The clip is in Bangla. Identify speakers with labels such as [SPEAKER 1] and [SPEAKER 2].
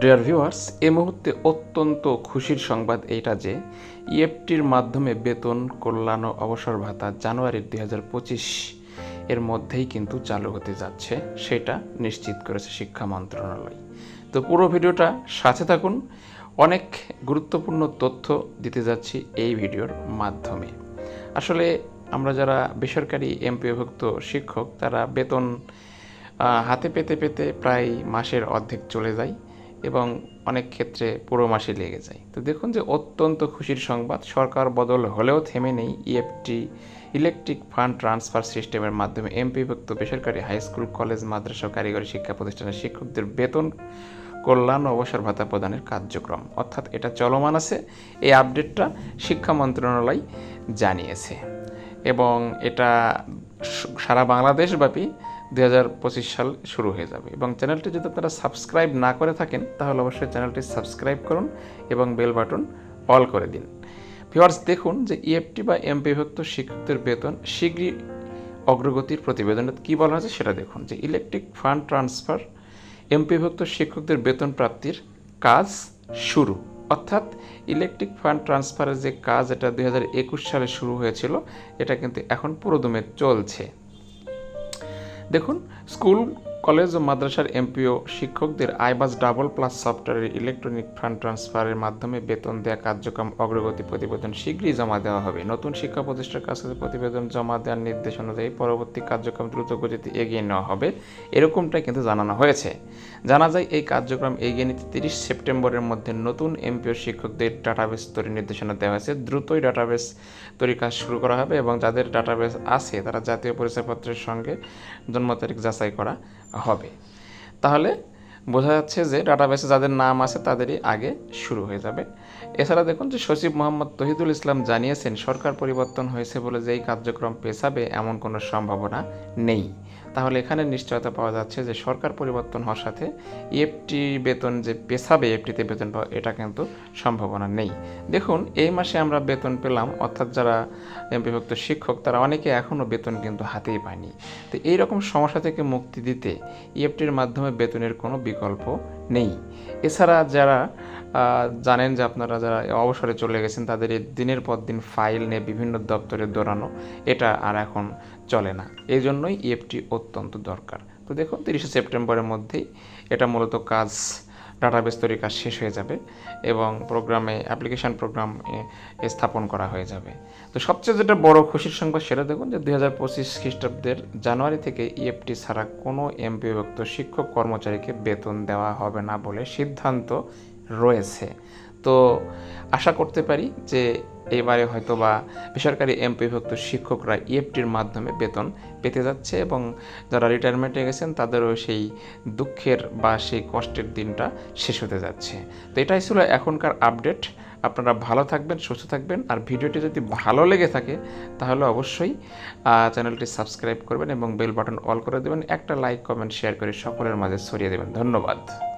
[SPEAKER 1] ডিয়ার ভিউয়ার্স এই মুহূর্তে অত্যন্ত খুশির সংবাদ এইটা যে ইএফটির মাধ্যমে বেতন, কল্যাণ অবসর ভাতা জানুয়ারির দুই এর মধ্যেই কিন্তু চালু হতে যাচ্ছে, সেটা নিশ্চিত করেছে শিক্ষা মন্ত্রণালয়। তো পুরো ভিডিওটা সাথে থাকুন। অনেক গুরুত্বপূর্ণ তথ্য দিতে যাচ্ছি এই ভিডিওর মাধ্যমে। আসলে আমরা যারা বেসরকারি এমপিওভুক্ত শিক্ষক, তারা বেতন হাতে পেতে পেতে প্রায় মাসের অর্ধেক চলে যায়। এবং অনেক ক্ষেত্রে পুরো মাসে লেগে যায়। তো দেখুন যে অত্যন্ত খুশির সংবাদ, সরকার বদল হলেও থেমে নেই ইএফটি ইলেকট্রিক ফান্ড ট্রান্সফার সিস্টেমের মাধ্যমে এমপিভুক্ত বেসরকারি হাই স্কুল, কলেজ, মাদ্রাসা কারিগরি শিক্ষা প্রতিষ্ঠানের শিক্ষকদের বেতন কল্যাণ অবসর ভাতা প্রদানের কার্যক্রম। অর্থাৎ এটা চলমান আছে, এই আপডেটটা শিক্ষা মন্ত্রণালয় জানিয়েছে। এবং এটা সারা বাংলাদেশব্যাপী দুই হাজার পঁচিশ সাল শুরু হয়ে যাবে। এবং চ্যানেলটি যদি আপনারা সাবস্ক্রাইব না করে থাকেন, তাহলে অবশ্যই চ্যানেলটি সাবস্ক্রাইব করুন এবং বেল বাটন অল করে দিন। ভিওয়ার্স দেখুন যে ইএফটি বা এমপিভুক্ত শিক্ষকদের বেতন শীঘ্রই অগ্রগতির প্রতিবেদনে কী বলা হয়েছে সেটা দেখুন। যে ইলেকট্রিক ফান্ড ট্রান্সফার এমপিভুক্ত শিক্ষকদের বেতন প্রাপ্তির কাজ শুরু। অর্থাৎ ইলেকট্রিক ফান্ড ট্রান্সফারের যে কাজ, এটা দু হাজার একুশ সালে শুরু হয়েছিল, এটা কিন্তু এখন পুরোদমে চলছে। দেখুন স্কুল কলেজ ও মাদ্রাসার এমপিও শিক্ষকদের আইবাস ডাবল প্লাস সফটওয়্যারের ইলেকট্রনিক ফান্ড ট্রান্সফারের মাধ্যমে বেতন দেওয়া কার্যক্রম অগ্রগতি প্রতিবেদন শীঘ্রই জমা দেওয়া হবে। নতুন শিক্ষা প্রতিষ্ঠার কাছে প্রতিবেদন জমা দেওয়ার নির্দেশ অনুযায়ী পরবর্তী কার্যক্রম দ্রুত গতিতে এগিয়ে নেওয়া হবে, এরকমটাই কিন্তু জানানো হয়েছে। জানা যায়, এই কার্যক্রম এগিয়ে নিতে তিরিশ সেপ্টেম্বরের মধ্যে নতুন এমপিও শিক্ষকদের ডাটাবেস তৈরির নির্দেশনা দেওয়া হয়েছে। দ্রুতই ডাটাবেস তৈরির কাজ শুরু করা হবে এবং যাদের ডাটাবেস আছে, তারা জাতীয় পরিচয়পত্রের সঙ্গে জন্ম তারিখ যাচাই করা হবে। তাহলে বোঝা যাচ্ছে যে ডাটাবেসে যাদের নাম আছে তাদেরই আগে শুরু হয়ে যাবে। এছাড়া দেখুন যে সচিব মোহাম্মদ তহিদুল ইসলাম জানিয়েছেন, সরকার পরিবর্তন হয়েছে বলে যে এই কার্যক্রম পেছাবে এমন কোনো সম্ভাবনা নেই। তাহলে এখানে নিশ্চয়তা পাওয়া যাচ্ছে যে সরকার পরিবর্তন হওয়ার সাথে ইএফটি বেতন যে পেশাবে এফটিতে বেতন পাওয়া, এটা কিন্তু সম্ভাবনা নেই। দেখুন, এই মাসে আমরা বেতন পেলাম, অর্থাৎ যারা বিভক্ত শিক্ষক, তারা অনেকে এখনও বেতন কিন্তু হাতেই পায়নি। তো এই রকম সমস্যা থেকে মুক্তি দিতে ইএফটির মাধ্যমে বেতনের কোনো বিকল্প নেই। এছাড়া যারা জানেন যে আপনারা যারা অবসরে চলে গেছেন, তাদের দিনের পর দিন ফাইল নিয়ে বিভিন্ন দপ্তরে দৌড়ানো, এটা আর এখন চলে না। এই জন্যই ইএফটি অত্যন্ত দরকার। তো দেখুন, তিরিশে সেপ্টেম্বরের মধ্যেই এটা মূলত কাজ ডাটাবেস তৈরির কাজ শেষ হয়ে যাবে এবং প্রোগ্রামে অ্যাপ্লিকেশন প্রোগ্রাম স্থাপন করা হয়ে যাবে। তো সবচেয়ে যেটা বড় খুশির সংবাদ সেটা দেখুন যে দুই হাজার পঁচিশ খ্রিস্টাব্দের জানুয়ারি থেকে ইএফটি ছাড়া কোনো এমপিভুক্ত শিক্ষক কর্মচারীকে বেতন দেওয়া হবে না বলে সিদ্ধান্ত রয়েছে। তো আশা করতে পারি যে এবারে হয়তো বা বেসরকারি এমপিভুক্ত শিক্ষকরা ইএফটির মাধ্যমে বেতন পেতে যাচ্ছে এবং যারা রিটায়ারমেন্টে গেছেন, তাদেরও সেই দুঃখের বা সেই কষ্টের দিনটা শেষ হতে যাচ্ছে। তো এটাই ছিল এখনকার আপডেট আপনারা ভালো থাকবেন, সুস্থ থাকবেন। আর ভিডিওটি যদি ভালো লেগে থাকে, তাহলে অবশ্যই চ্যানেলটি সাবস্ক্রাইব করবেন এবং বেল বাটন অল করে দেবেন। একটা লাইক কমেন্ট শেয়ার করে সকলের মাঝে ছড়িয়ে দেবেন। ধন্যবাদ।